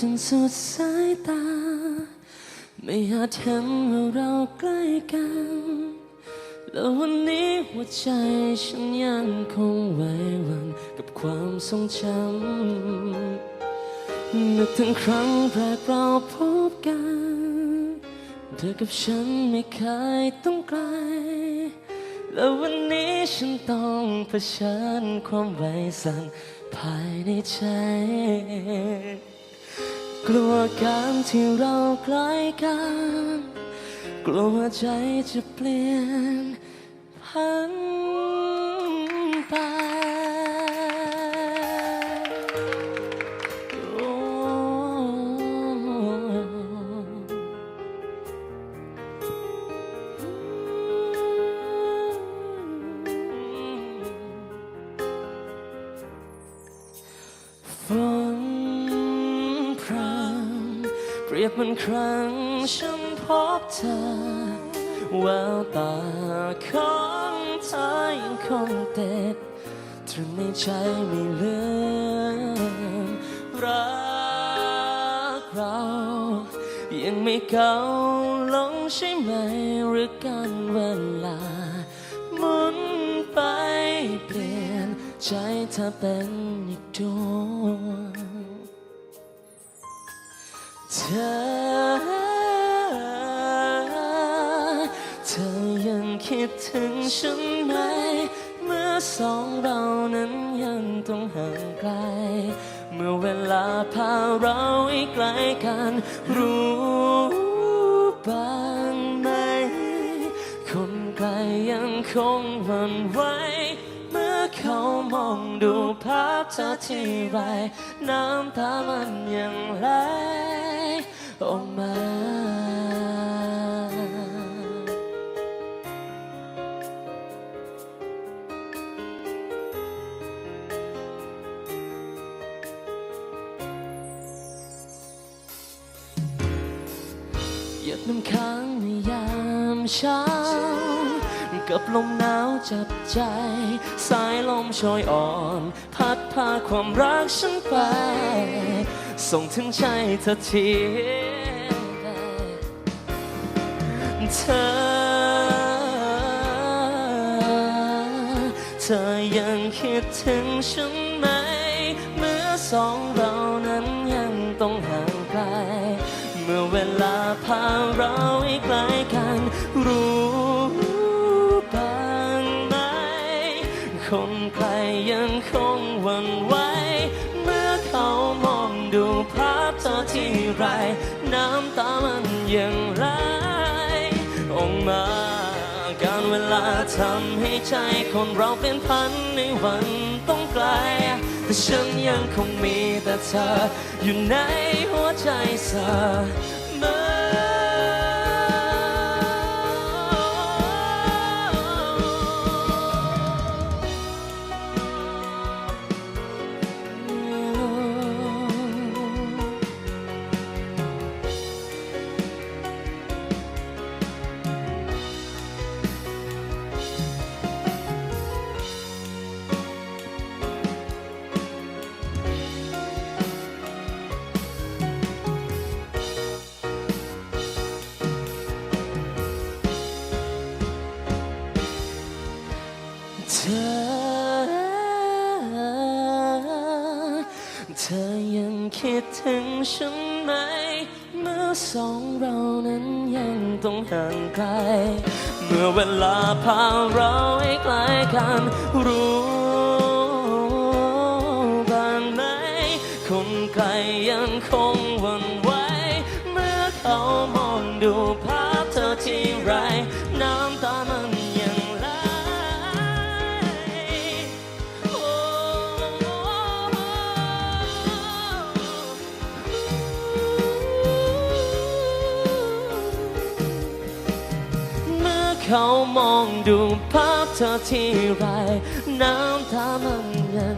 จนสุดสายตา ไม่อาจเห็นว่าเราใกล้กัน แล้ววันนี้หัวใจฉันยังคงไหวหวันกับความทรงจำนึกถึงครั้งแรกเราพบกัน เธอกับฉันไม่เคยต้องไกล แล้ววันนี้ฉันต้องเผชิญความไหวสั่นภายในใจ กลัวการที่เราใกล้กัน กลัวใจจะเปลี่ยนพันไปฝนพรำเป รียบเหมือนครั้งฉันพบเธอแววตาของเธอยังคงเด็ดตรึงในใจไม่เลืมรักเรา ยังไม่เก่าลงใช่ไหมหรือการเวลาหมุนไปเปลี่ยนใจเธอเป็นอีกดวง เธอ เธอยังคิดถึงฉันไหม เมื่อสองเรานั้นยังต้องห่างไกล เมื่อเวลาพาเราให้ไกลกัน รู้บ้างไหม คนไกลยังคงหวั่นไหวเมื่อเขามองดูภาพเธอที่ไร น้ำตามันยังไหล ออกมา หยดน้ำค้างในยามเช้า กับลมหนาวจับใจ สายลมโชยอ่อน พัดพาความรักฉันไป ส่งถึงใจเธอที เธอ เธอยังคิดถึงฉันไหม เมื่อสองเรานั้นยังต้องห่างไกล เมื่อเวลาพาเราให้ใกลกัน รู้บ้างไหมคนใครยังคงหวั่นไหวเมื่อเขามองดูภาพเธอที่ไร น้ำตามันยัง ทำให้ใจคนเราเปลี่ยนพันในวันต้องไกล แต่ฉันยังคงมีแต่เธออยู่ในหัวใจเสมอ เธอยังคิดถึงฉันไหม เมื่อสองเรานั้นยังต้องห่างไกล เมื่อเวลาพาเราให้ใกลกันรู้บ้างไหมคนไกลยังคงหวั่นไหว เมื่อเขามองดูภาพ เขามองดูภาพเธอที่ไร น้ำตามันยัง